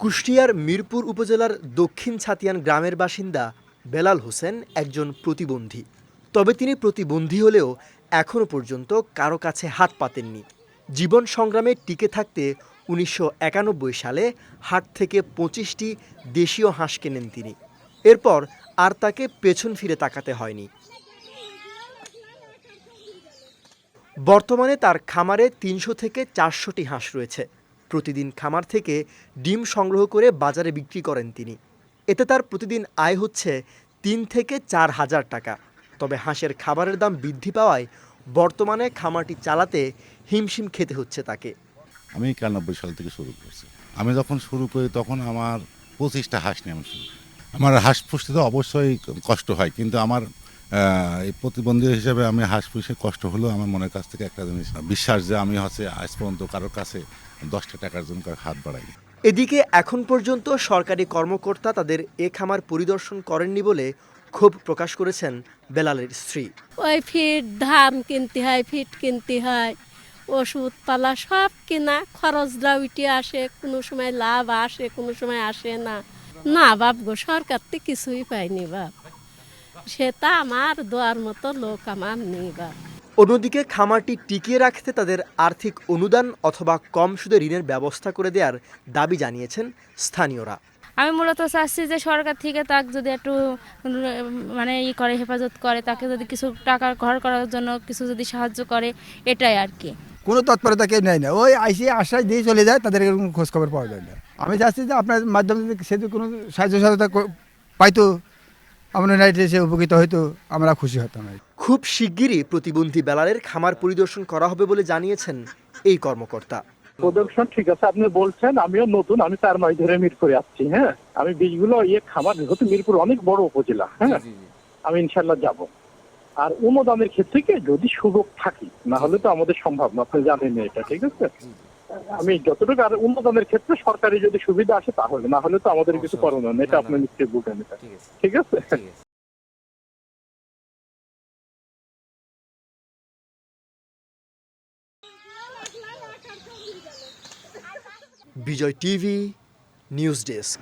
কুষ্টিয়ার মিরপুর উপজেলার দক্ষিণ ছাতিয়ান গ্রামের বাসিন্দা বেলাল হোসেন একজন প্রতিবন্ধী। তবে তিনি প্রতিবন্ধী হলেও এখনও পর্যন্ত কারও কাছে হাত পাতেননি। জীবন সংগ্রামে টিকে থাকতে উনিশশো একানব্বই সালে হাট থেকে পঁচিশটি দেশীয় হাঁস কেনেন তিনি। এরপর আর তাকে পেছন ফিরে তাকাতে হয়নি। বর্তমানে তার খামারে তিনশো থেকে চারশোটি হাঁস রয়েছে। প্রতিদিন খামার থেকে ডিম সংগ্রহ করে বাজারে বিক্রি করেন তিনি। এতে তার প্রতিদিন আয় হচ্ছে তিন থেকে চার হাজার টাকা। তবে হাঁসের খাবারের দাম বৃদ্ধি পাওয়ায় বর্তমানে খামারটি চালাতে হিমশিম খেতে হচ্ছে তাকে। আমি একানব্বই সাল থেকে শুরু করছি। আমি যখন শুরু করি তখন আমার পঁচিশটা হাঁস নিয়ে শুরু আমার হাঁস পুষতে তো অবশ্যই কষ্ট হয়, কিন্তু আমার এই প্রতিবন্ধী হিসেবে আমি হাঁস পুষে কষ্ট হলেও আমার মনের কাছ থেকে একটা জিনিস বিশ্বাস যে আমি হচ্ছে আজ পর্যন্ত কারোর কাছে দশটা টাকার জন্য কারও হাত বাড়াইনি। এদিকে এখন পর্যন্ত সরকারি কর্মকর্তা তাদের এ খামার পরিদর্শন করেননি বলে ক্ষোভ প্রকাশ করেছেন বেলালের স্ত্রী। ওই ফিট ধান কিনতে হয় ফিট কিনতে হয় ওষুধ পালা সব কেনা খরচটা উঠে আসে কোনো সময় লাভ আসে কোনো সময় আসে না। না বাপ গো সরকার থেকে কিছুই পাইনি বাপ। সেটা আমার দোয়ার মতো লোক আমার নেই বাপ। অন্যদিকে খামারটি টিকিয়ে রাখতে তাদের আর্থিক অনুদান অথবা কম সুদে ঋণের ব্যবস্থা করে দেওয়ার দাবি জানিয়েছেন স্থানীয়রা। আমি মূলত চাচ্ছি যে সরকার থেকে তাকে যদি একটু মানে ই করে হেফাজত করে তাকে যদি কিছু টাকা ঘর করার জন্য কিছু যদি সাহায্য করে এটাই আর কি। কোনো তৎপরতা কেউ নেয় না। ওই আইসি আশ্বাস দিয়ে চলে যায় তাদের এরকম খোঁজ খবর পাওয়া যায় না। আমি চাচ্ছি যে আপনার মাধ্যমে যদি সে যদি কোনো সাহায্য সহায়তা পাইতো আমরা নাইটে সে উপকৃত হয়তো আমরা খুশি হতাম খুব শিগগিরই প্রতিবন্ধী বেলালের খামার পরিদর্শন করা হবে বলে জানিয়েছেন এই কর্মকর্তা। প্রোডাকশন ঠিক আছে আপনি বলছেন আমিও নতুন আমি চার মাস ধরে মিরপুরে আসছি হ্যাঁ? আমি বীজগুলো ইয়ে খামার যেহেতু মিরপুর অনেক বড় উপজেলা হ্যাঁ? আমি ইনশাল্লাহ যাব। আর অনুদানের ক্ষেত্রে কি যদি সুযোগ থাকি না হলে তো আমাদের সম্ভব না আপনি জানেন এটা ঠিক আছে? আমি যতটুকু আর অনুদানের ক্ষেত্রে সরকারি যদি সুবিধা আসে তাহলে না হলে তো আমাদের কিছু করণীয় নেই। এটা আপনি নিশ্চয়ই বুঝেন এটা। ঠিক আছে। Bijoy TV news desk.